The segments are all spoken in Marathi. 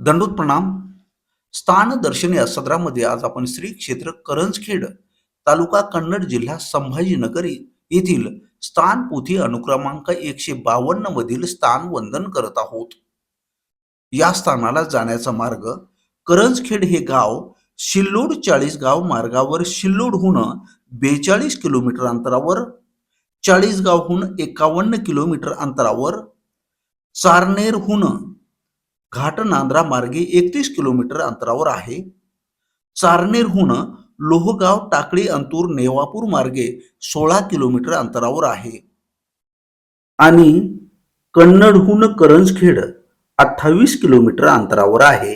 दंडोत प्रणाम. स्थान दर्शनी या सदरामध्ये आज आपण श्री क्षेत्र करंजखेड तालुका कन्नड जिल्हा संभाजीनगर येथील स्थान पोथी अनुक्रमांक एकशे बावन्न मधील स्थान वंदन करत आहोत. या स्थानाला जाण्याचा मार्ग करंजखेड हे गाव शिल्लोड चाळीसगाव मार्गावर शिल्लोडहून बेचाळीस किलोमीटर अंतरावर चाळीसगावहून एकावन्न किलोमीटर अंतरावर चारनेरहून घाट नांद्रा मार्गे एकतीस किलोमीटर अंतरावर आहे. चारनेरहून लोहगाव टाकळी अंतूर नेवापूर मार्गे सोळा किलोमीटर अंतरावर आहे. आणि कन्नडहून करंजखेड अठ्ठावीस किलोमीटर अंतरावर आहे.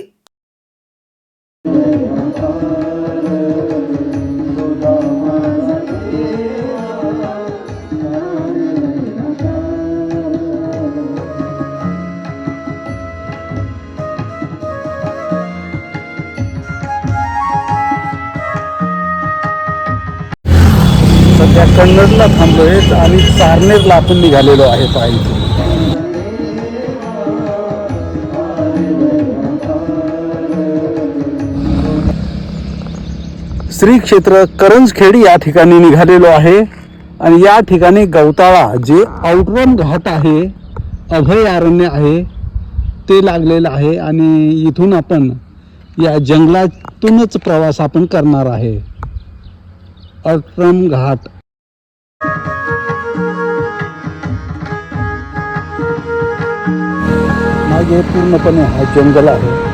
सध्या कन्नडला थांबलोय आणि चारनेरला आपण निघालेलो आहे पाहिजे श्री क्षेत्र करंजखेड या ठिकाणी निघालेलो आहे. आणि या ठिकाणी गवताळा जे आउटरन घाट आहे अभयारण्य आहे ते लागलेलं आहे. आणि इथून आपण या जंगलातूनच प्रवास आपण करणार आहे. अल्ट्रम घाट. मागे पूर्णपणे हा जंगल आहे.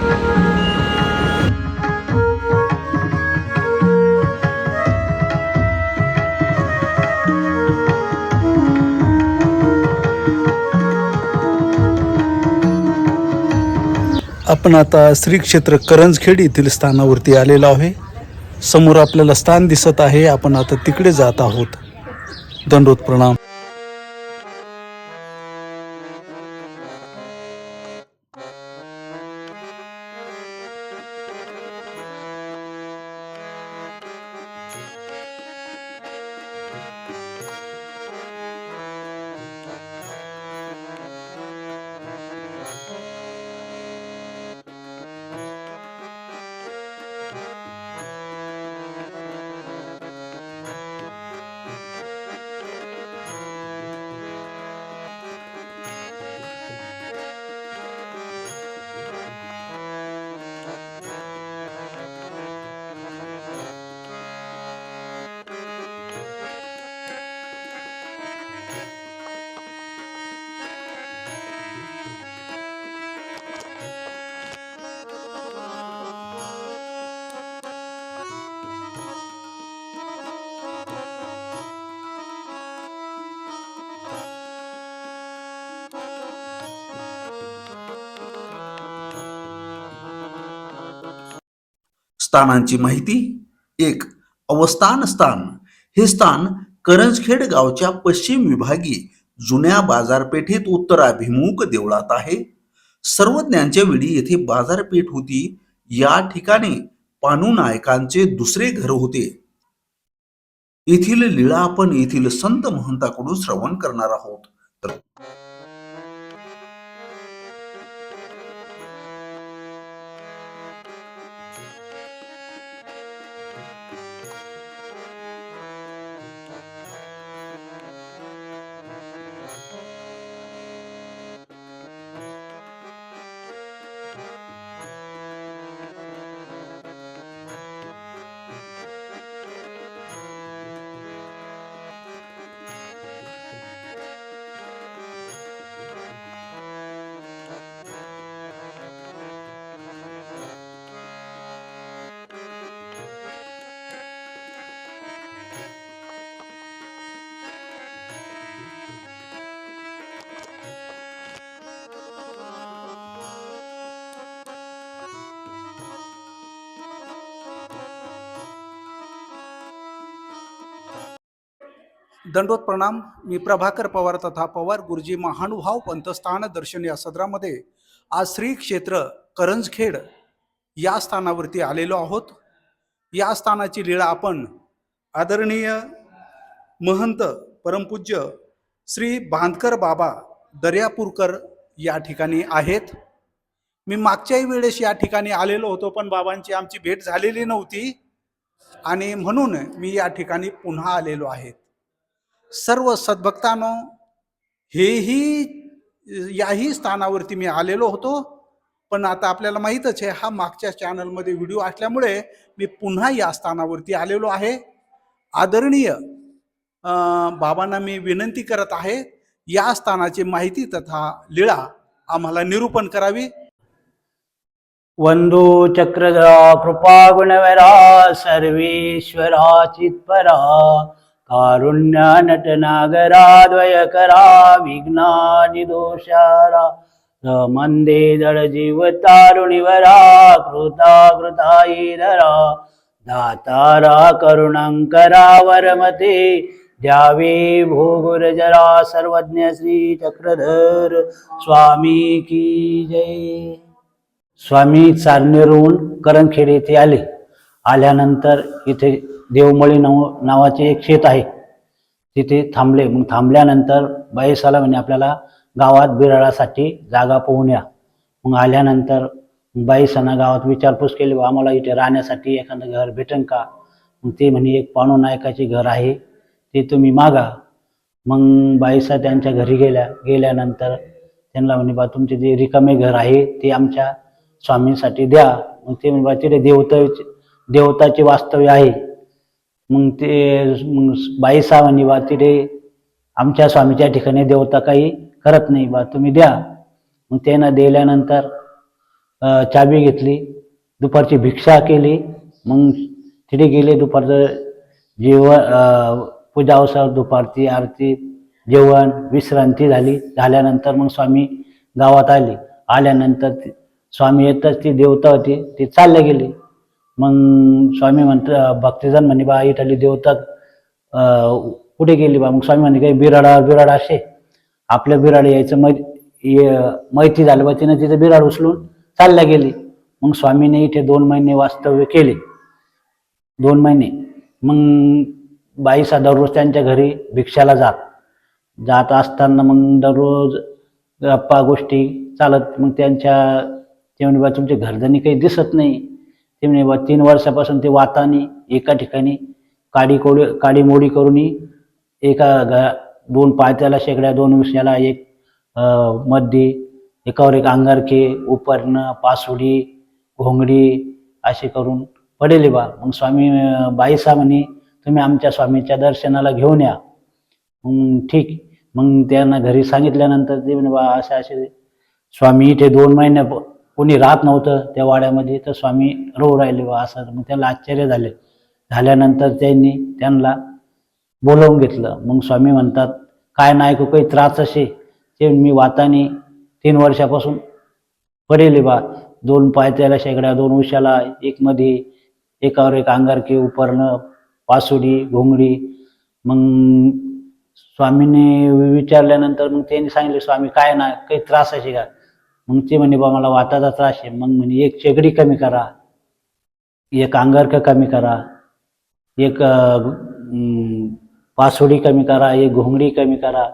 आपण आता श्री क्षेत्र करंजखेड येथील स्थानावरती आलेलो आहे. समोर आपल्याला स्थान दिसत आहे. आपण आता तिकडे जात आहोत. दंडोत प्रणाम. स्थानांची माहिती एक अवस्थान स्थान. हे स्थान करंजखेड गावच्या पश्चिम विभागी जुन्या बाजारपेठेत उत्तराभिमुख देवळात आहे. सर्वज्ञांच्या वेळी येथे बाजारपेठ होती. या ठिकाणी पानू नायकांचे दुसरे घर होते. येथील लीळा आपण येथील संत महंताकडून श्रवण करणार आहोत. दंडोत प्रणाम. मी प्रभाकर पवार तथा पवार गुरुजी महानुभाव पंथस्थान दर्शन या सदरामध्ये आज श्री क्षेत्र करंजखेड या स्थानावरती आलेलो आहोत. या स्थानाची लीळा आपण आदरणीय महंत परमपूज्य श्री बांधकर बाबा दर्यापूरकर या ठिकाणी आहेत. मी मागच्याही वेळेस या ठिकाणी आलेलो होतो पण बाबांची आमची भेट झालेली नव्हती आणि म्हणून मी या ठिकाणी पुन्हा आलेलो आहे. सर्व सद्भक्तांनो हेही याही स्थानावरती मी आलेलो होतो. पण आता आपल्याला माहीतच आहे हा मागच्या चॅनलमध्ये व्हिडिओ असल्यामुळे मी पुन्हा या स्थानावरती आलेलो आहे. आदरणीय बाबांना मी विनंती करत आहे या स्थानाची माहिती तथा लीळा आम्हाला निरूपण करावी. वंदो चक्रधरा कृपा गुणवरा सर्वेश्वरा चित्परा. कारुण्यानटनागराद्वयकरा विघ्नादिदोषारा द्वयकरा विघ्नानि दोषारा मंदे जीव कृता कृताईधरा दातारा करुणांकरा वरमते। द्यावे भोगुरजरा सर्वज्ञ श्रीचक्रधर। स्वामी की जय। स्वामी चारनेरहून करंगखेड येथे आले. आल्यानंतर इथे देवमळी नाव नावाचे एक शेत आहे. तिथे थांबले. मग थांबल्यानंतर बाईसाला म्हणे आपल्याला गावात बिराळासाठी जागा पोहण्या या मग आल्यानंतर बाईसांना गावात विचारपूस केली बा आम्हाला इथे राहण्यासाठी एखादं घर भेटेन का? मग ते म्हणे एक पाणू नायकाचे घर आहे. ते तुम्ही मागा. मग बाईसा त्यांच्या घरी गेल्या. गेल्यानंतर त्यांना म्हणे बा तुमचे जे रिकामे घर आहे ते आमच्या स्वामींसाठी द्या. मग ते म्हणे बा तिथे देवता देवताचे वास्तव्य आहे. मग ते मग बाईसा बा तिथे आमच्या स्वामीच्या ठिकाणी देवता काही करत नाही बा तुम्ही द्या. मग त्यांना दिल्यानंतर चावी चाबी घेतली दुपारची भिक्षा केली मग तिथे गेले दुपारचं जेवण पूजा अवसर दुपारची आरती जेवण विश्रांती झाली. झाल्यानंतर मग स्वामी गावात आले. आल्यानंतर स्वामी येतच ती देवता होती ती चालल्या गेली. मग स्वामी म्हणत भक्तिजन म्हणे बा इथली देवता कुठे गेली बा? मग स्वामी म्हणे काही बिराडा बिराड असे. आपल्या बिराड यायचं मै ये- माहिती झालं बा तिनं तिथं बिराड उचलून चालल्या गेली. मग स्वामीने इथे दोन महिने वास्तव्य केले. दोन महिने. मग बाईसा दररोज त्यांच्या घरी भिक्षाला जात. जात असताना मग दररोज गप्पा गोष्टी चालत. मग त्यांच्या ते म्हणे बा तुमचे घरधनी काही दिसत नाही. ते म्हणे बा तीन वर्षापासून ते वातानी एका ठिकाणी काडी कोडी काडीमोडी करून एका घ दोन पायथ्याला शेगड्या दोन विषयाला एक मध्ये एकावर एक अंगारखे उपरणं पासुडी घोंगडी असे करून पडेले बा. मग स्वामी बाईसा म्हणे तुम्ही आमच्या स्वामीच्या दर्शनाला घेऊन या. मग ठीक. मग त्यांना घरी सांगितल्यानंतर ते म्हणे बा असे असे स्वामी इथे दोन महिन्या कोणी राहत नव्हतं त्या वाड्यामध्ये तर स्वामी राहू राहिले बा असं. मग त्याला आश्चर्य झाले. झाल्यानंतर त्यांनी त्यांना बोलवून घेतलं. मग स्वामी म्हणतात काय नाही को काही त्रास असे. ते मी वातानी तीन वर्षापासून पडेले बा. दोन पाय त्याला शेगड्या दोन उशाला एक मध्ये एकावर एक अंगारकी उपरणं पासुडी घोंगडी. मग स्वामीने विचारल्यानंतर मग त्यांनी सांगितले स्वामी काय ना काही त्रास असे का? मग ते म्हणे बा मला वाताचा त्रास आहे. मग म्हणे एक शेगडी कमी करा एक अंगारकं कमी करा एक पासोडी कमी करा एक घोंगडी कमी करा.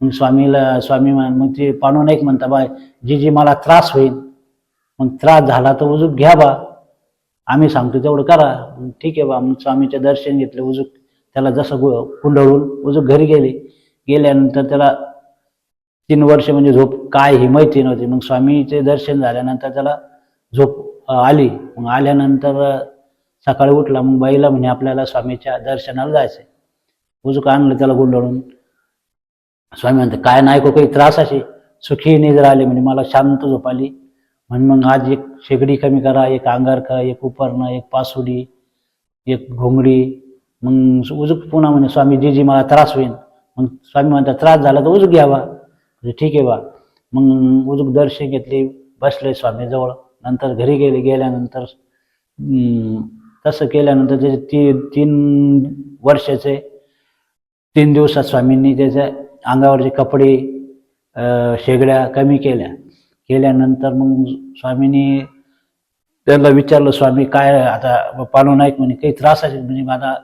मग स्वामीला स्वामी मग ते पाणू नाईक म्हणता बा जी जी मला त्रास होईल मग त्रास झाला तर उजूक घ्या बा. आम्ही सांगतो तेवढं करा. मग ठीक आहे बा. मग स्वामीचं दर्शन घेतलं उजूक त्याला जसं गु- कुंडळून उजूक घरी गेले. गेल्यानंतर त्याला तीन वर्ष म्हणजे झोप काय ही माहिती नव्हती. मग स्वामीचे दर्शन झाल्यानंतर त्याला झोप आली. मग आल्यानंतर सकाळी उठला. मग बाईला म्हणे आपल्याला स्वामीच्या दर्शनाला जायचंय. उजूक आणलं त्याला गुंडळून. स्वामी म्हणते काय नाही को काही त्रास असे सुखी निद्रा आले म्हणजे मला शांत झोप आली. म्हण मग आज एक शेगडी कमी करा एक अंगारका एक उपरणं एक पासुडी एक घोंगडी. मग उजूक पुन्हा म्हणे स्वामी जी जी मला त्रास होईल मग स्वामी म्हणतात त्रास झाला तर उजूक घ्यावा. म्हणजे ठीक आहे बा. मग उजूक दर्शन घेतले बसले स्वामीजवळ. नंतर घरी गेले गेल्यानंतर तसं केल्यानंतर त्याचे ती तीन वर्षाचे तीन दिवसात स्वामींनी त्याच्या अंगावरचे कपडे शेगड्या कमी केल्या. केल्यानंतर मग स्वामींनी त्यांना विचारलं स्वामी काय आता पालू नाईक म्हणे काही त्रास आहे? म्हणजे माझा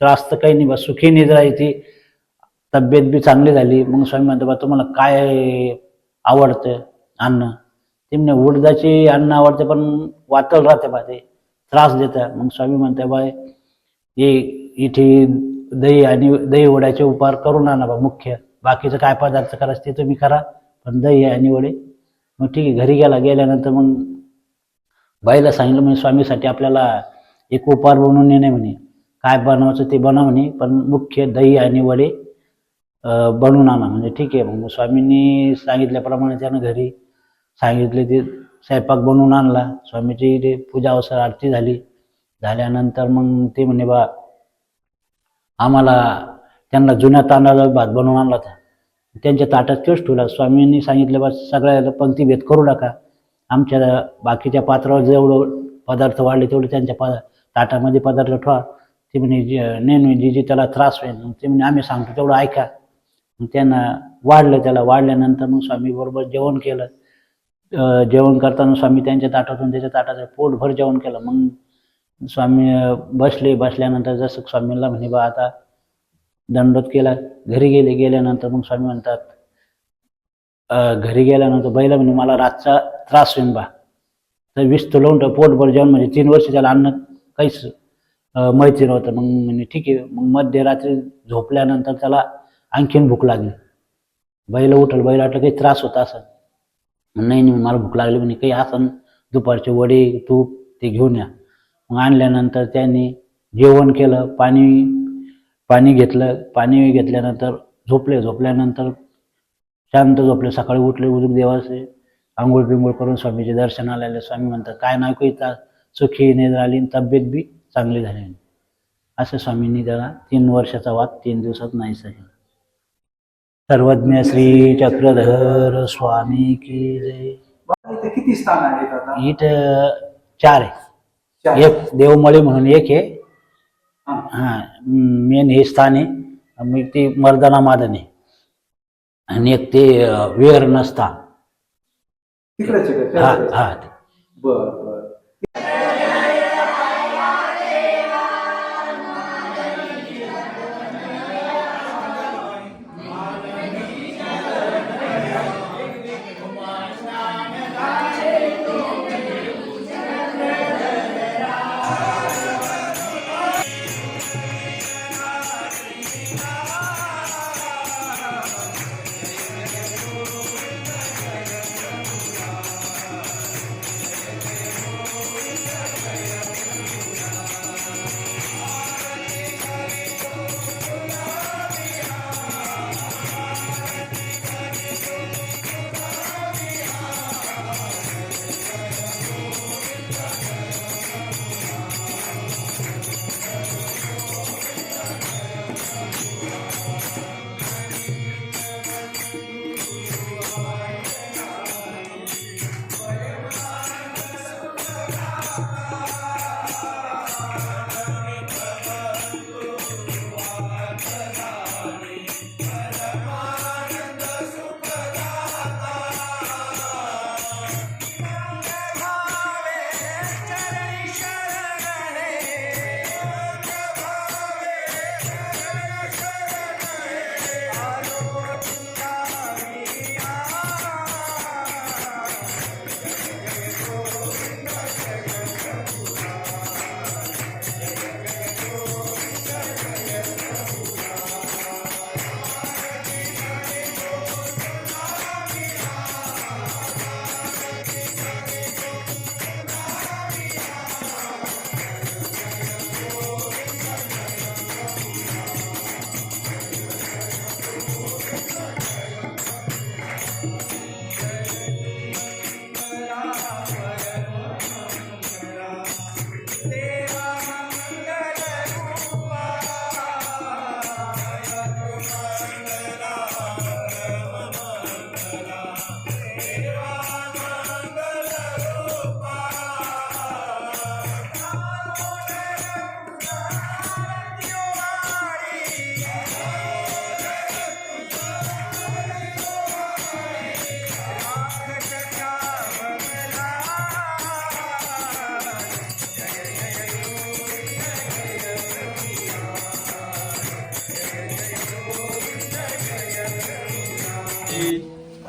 त्रास तर काही नाही बा सुखी निद्रा येते. तब्येत बी चांगली झाली. मग स्वामी म्हणतो बा तुम्हाला काय आवडतं अन्न? ते म्हणे उडदाची अन्न आवडते पण वातल राहते बा ते त्रास देतं. मग स्वामी म्हणते बा हे इथे दही आणि दही वड्याचे उपहार करून आणा बा मुख्य. बाकीचं काय पदार्थ करायचं ते तुम्ही करा पण दही आणि वडे. मग ठीक आहे घरी गेला गेल्यानंतर मग बाईला सांगितलं म्हणजे स्वामीसाठी आपल्याला एक उपहार बनवून येणे म्हणे. काय बनवायचं ते बनव म्हणे पण मुख्य दही आणि वडे बनवून आणा म्हणजे ठीक आहे. मग स्वामींनी सांगितल्याप्रमाणे त्यानं घरी सांगितले ते स्वयंपाक बनवून आणला. स्वामीची ते पूजा अवसर आरती झाली. झाल्यानंतर मग ते म्हणे बा आम्हाला त्यांना जुन्या तांदळाचा भात बनवून आणला होता. त्यांच्या ताटात तोच ठेवला. स्वामींनी सांगितलं बा सगळ्या पंक्ती भेद करू नका. आमच्या बाकीच्या पात्रावर जेवढं पदार्थ वाढले तेवढे त्यांच्या पदा ताटामध्ये पदार्थ ठेवा. ते म्हणे जे नाही जी जी त्याला त्रास होईल. मग ते म्हणे आम्ही सांगतो तेवढं ऐका. त्यांना वाढलं त्याला वाढल्यानंतर मग स्वामी बरोबर जेवण केलं. जेवण करताना स्वामी त्यांच्या ताटातून त्याच्या ताटाचं पोटभर जेवण केलं. मग स्वामी बसले बसल्यानंतर जसं स्वामींना म्हणे बा आता दंडोत केला. घरी गेले गेल्यानंतर मग स्वामी म्हणतात घरी गेल्यानंतर बैला म्हणे मला रातचा त्रास होईन बा. तर वीस तुलवून पोटभर जेवण म्हणजे तीन वर्ष त्याला अन्न काहीच माहिती नव्हतं. मग म्हणे ठीक आहे. मग मध्यरात्री झोपल्यानंतर त्याला आणखीन भूक लागली. बैल उठल बैल वाटलं काही त्रास होता असं नाही नाही मला भूक लागली म्हणे काही असं दुपारचे वडे तूप ते घेऊन या. मग आणल्यानंतर त्यांनी जेवण केलं पाणी पाणी घेतलं. पाणी घेतल्यानंतर झोपले. झोपल्यानंतर शांत झोपले. सकाळी उठले उदूक देवाचे आंघोळ पिंघोळ करून स्वामीचे दर्शनाला आलेले स्वामी म्हणतात काय नाही काही त्रास. सुखी निद्रा आली तब्येत बी चांगली झाली. असं स्वामींनी त्याला तीन वर्षाचा वाद तीन दिवसात नाही सांगितलं सर्वज्ञ श्री चक्रधर स्वामी की जय. इथे किती स्थान आहेत आता? इथं चार आहे. चार. एक देवमळी म्हणून एक आहे. हा. हा मेन हे स्थान आहे. मग ते मर्दाना मादन आहे. आणि एक ते अं, तिकडेच आहे का? हा आहे. हा. बर बर.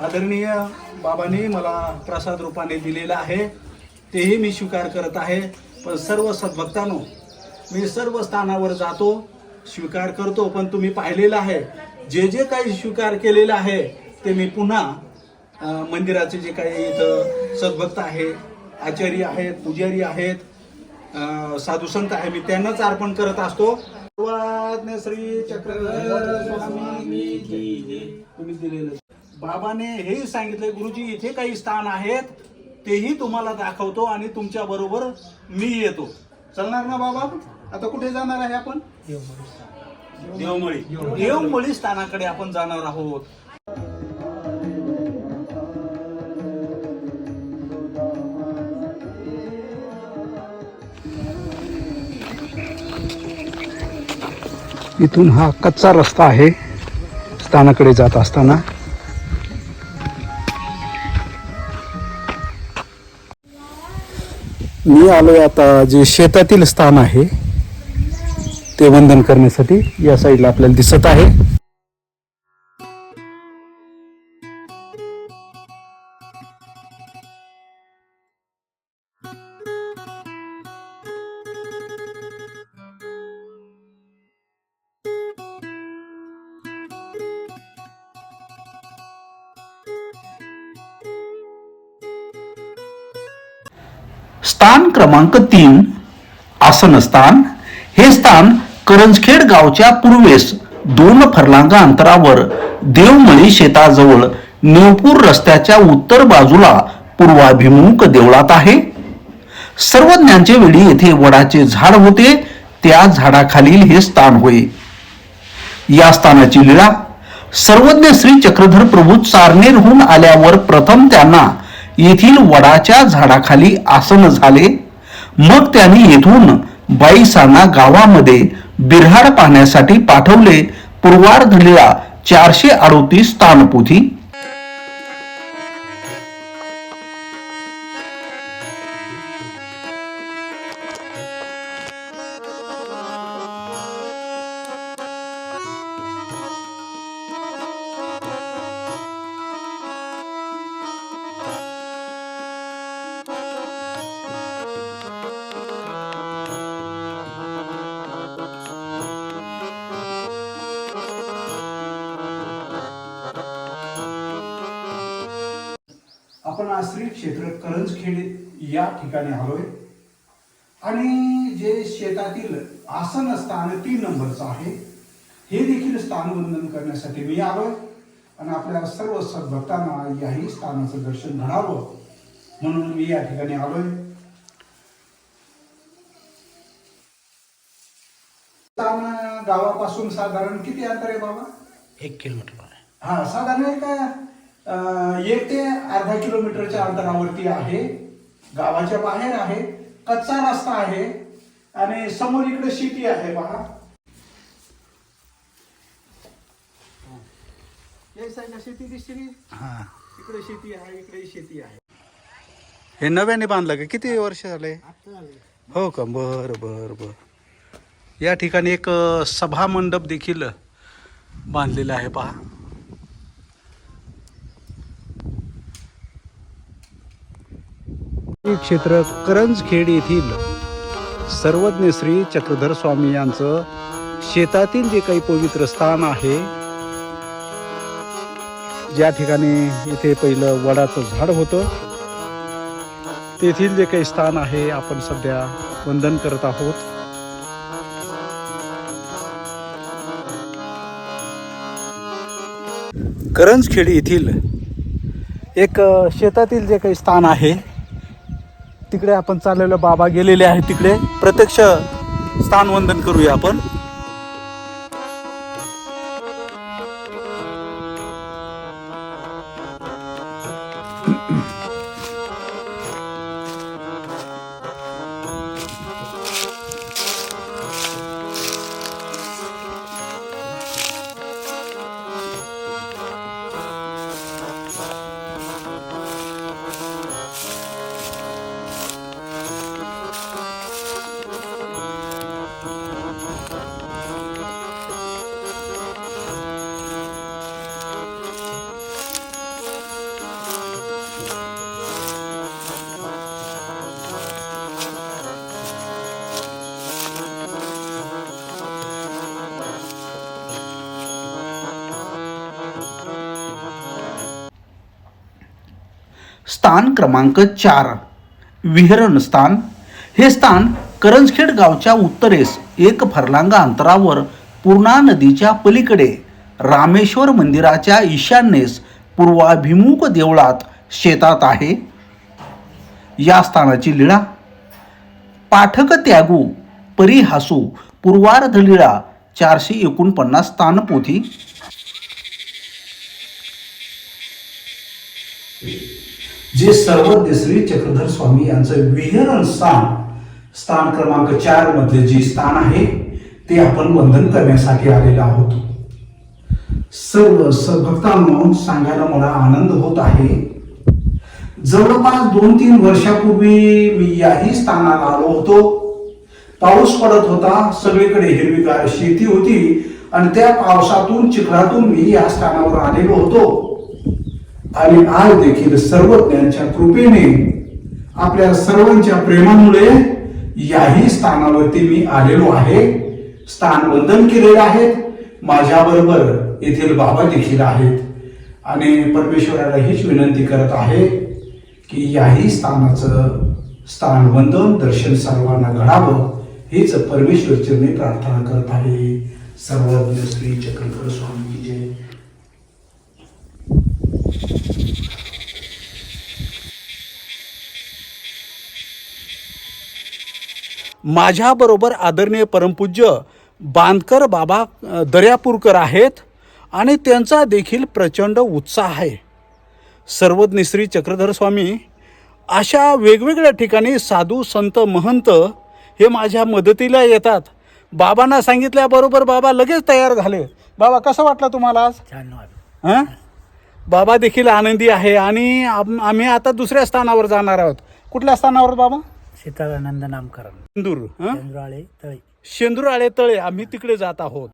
आदरणीय बाबांनी मला प्रसाद रूपाने दिलेला आहे. तेही मी स्वीकार करत आहे. पण सर्व सद्भक्तांनो मी सर्व स्थानावर जातो स्वीकार करतो पण तुम्ही पाहिलेलं आहे. जे जे काही स्वीकार केलेलं आहे ते मी पुन्हा मंदिराचे जे काही इथं सद्भक्त आहे आचार्य आहेत पुजारी आहेत साधुसंत आहे मी त्यांनाच अर्पण करत असतो. श्री चक्र स्वामी तुम्ही दिलेलं बाबाने हेही सांगितले गुरुजी इथे काही स्थान आहेत तेही तुम्हाला दाखवतो आणि तुमच्या बरोबर मी येतो. चलणार ना बाबा? आता कुठे जाणार आहे आपण? देवमळी. देवमळी स्थानाकडे आपण जाणार आहोत. इथून हा कच्चा रस्ता आहे स्थानाकडे जात असताना. मी आलोय आता जे शेतातील स्थान आहे ते वंदन करण्यासाठी या साईडला आपल्याला दिसत आहे. स्थान क्रमांक तीन आसन स्थान. हे स्थान करंजखेड गावच्या पूर्वेस दोन फरलांगा अंतरावर देवमळी शेताजवळ नेवपूर रस्त्याच्या उत्तर बाजूला पूर्वाभिमुख देवळात आहे. सर्वज्ञांचे वेळी येथे वडाचे झाड होते त्या झाडाखालील हे स्थान होय. या स्थानाची लीळा. सर्वज्ञ श्री चक्रधर प्रभू चारनेरहून आल्यावर प्रथम त्यांना येथील वडाच्या झाडाखाली आसन झाले. मग त्यांनी येथून बाईसांना गावामध्ये बिरहाड पाहण्यासाठी पाठवले. पूर्वार्धलीला चारशे अडोतीस स्थानपोथी आपण आश्री क्षेत्र करंजखेड या ठिकाणी आलोय. आणि जे शेतातील आसन स्थान तीन नंबरचं आहे हे देखील स्थान वंदन करण्यासाठी मी आलोय. आणि आपल्या सर्व सद्भक्तांना याही स्थानाचं दर्शन घडावं म्हणून मी या ठिकाणी आलोय. स्थान गावापासून साधारण किती अंतर आहे बाबा? एक किलोमीटर. आहे हा साधारण एक अं, एक ते अर्धा किलोमीटरच्या अंतरावरती आहे. गावाच्या बाहेर आहे. कच्चा रस्ता आहे. आणि समोर इकडे शेती आहे पहा. शेती दिसते? इकडे शेती आहे इकडे शेती आहे. हे नव्याने बांधलं का? किती वर्ष झाले? हो का? बर बर बर. या ठिकाणी एक सभा मंडप देखील बांधलेला आहे पहा. क्षेत्र करंजखेड येथील सर्वज्ञ श्री चक्रधर स्वामी यांचं शेतातील जे काही पवित्र स्थान आहे ज्या ठिकाणी इथे पहिलं वडाचं झाड होतं तेथील जे काही स्थान आहे आपण सध्या वंदन करत आहोत. करंजखेडी येथील एक शेतातील जे काही स्थान आहे तिकडे आपण चाललेलो बाबा गेलेले आहेत तिकडे. प्रत्यक्ष स्थान वंदन करूया आपण. स्थान क्रमांक चार विहरण स्थान. हे स्थान करंजखेड गावच्या उत्तरेस एक फरलांगा अंतरावर पूर्णा नदीच्या पलीकडे रामेश्वर मंदिराच्या ईशान्येस पूर्वाभिमुख देवळात शेतात आहे. या स्थानाची लीळा पाठक त्यागू परिहासू पूर्वार्ध लीळा चारशे एकोणपन्नास स्थानपोथी. जे सर्व श्री चक्रधर स्वामी यांचं विहरण स्थान स्थान क्रमांक चार मधले जे स्थान आहे ते आपण वंदन करण्यासाठी आलेलो आहोत. सर्व स- सांगायला मला आनंद होत आहे. जवळपास दोन तीन वर्षापूर्वी मी याही स्थानाला आलो होतो. पाऊस पडत होता सगळीकडे हिरवीगार शेती होती आणि त्या पावसातून चिखलातून मी या स्थानावर आलेलो होतो. आणि आज देखील सर्वज्ञांच्या कृपेने आपल्या सर्वांच्या प्रेमामुळे याही स्थानावरती मी आलेलो आहे. स्थान वंदन केलेले आहेत माझ्याबरोबर येथील बाबा देखील आहेत. आणि परमेश्वराला हीच विनंती करत आहे की याही स्थानाचं स्थान वंदन दर्शन सर्वांना घडावं हीच परमेश्वरची मी प्रार्थना करत आहे. सर्वज्ञ श्री चक्रधर स्वामी जय. माझ्याबरोबर आदरणीय परमपूज्य बांधकर बाबा दर्यापूरकर आहेत आणि त्यांचा देखील प्रचंड उत्साह आहे. सर्वज्ञ श्री चक्रधर स्वामी अशा वेगवेगळ्या ठिकाणी साधू संत महंत हे माझ्या मदतीला येतात. बाबांना सांगितल्याबरोबर बाबा लगेच तयार झाले. बाबा कसं वाटलं तुम्हाला आज? हां? बाबा देखील आनंदी आहे आणि आम- आम्ही आता दुसऱ्या स्थानावर जाणार आहोत. कुठल्या स्थानावर बाबा? सीतारानंद नामकरण. शेंदूर हं? तळे. शेंदूर आळे तळे आम्ही तिकडे जात आहोत.